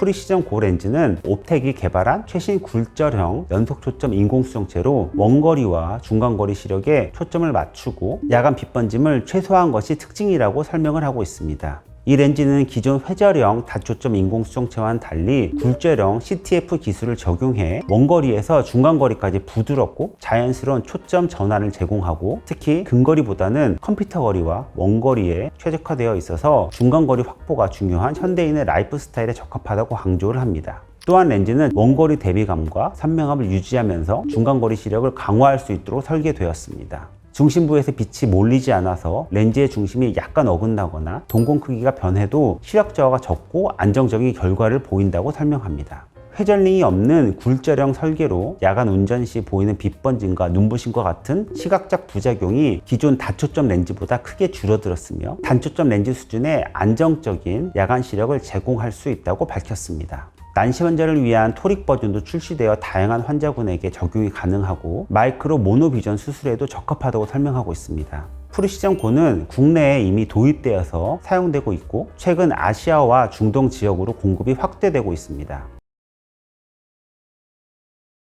프리시전 고 렌즈는 옵텍이 개발한 최신 굴절형 연속 초점 인공수정체로 원거리와 중간거리 시력에 초점을 맞추고 야간 빛 번짐을 최소화한 것이 특징이라고 설명을 하고 있습니다. 이 렌즈는 기존 회절형 다초점 인공수정체와는 달리 굴절형 CTF 기술을 적용해 원거리에서 중간거리까지 부드럽고 자연스러운 초점 전환을 제공하고 특히 근거리보다는 컴퓨터 거리와 원거리에 최적화되어 있어서 중간거리 확보가 중요한 현대인의 라이프 스타일에 적합하다고 강조를 합니다. 또한 렌즈는 원거리 대비감과 선명함을 유지하면서 중간거리 시력을 강화할 수 있도록 설계되었습니다. 중심부에서 빛이 몰리지 않아서 렌즈의 중심이 약간 어긋나거나 동공 크기가 변해도 시력 저하가 적고 안정적인 결과를 보인다고 설명합니다. 회전링이 없는 굴절형 설계로 야간 운전 시 보이는 빛번짐과 눈부심과 같은 시각적 부작용이 기존 다초점 렌즈보다 크게 줄어들었으며 단초점 렌즈 수준의 안정적인 야간 시력을 제공할 수 있다고 밝혔습니다. 난시 환자를 위한 토릭 버전도 출시되어 다양한 환자군에게 적용이 가능하고 마이크로 모노비전 수술에도 적합하다고 설명하고 있습니다. 프리시전 고는 국내에 이미 도입되어서 사용되고 있고 최근 아시아와 중동 지역으로 공급이 확대되고 있습니다.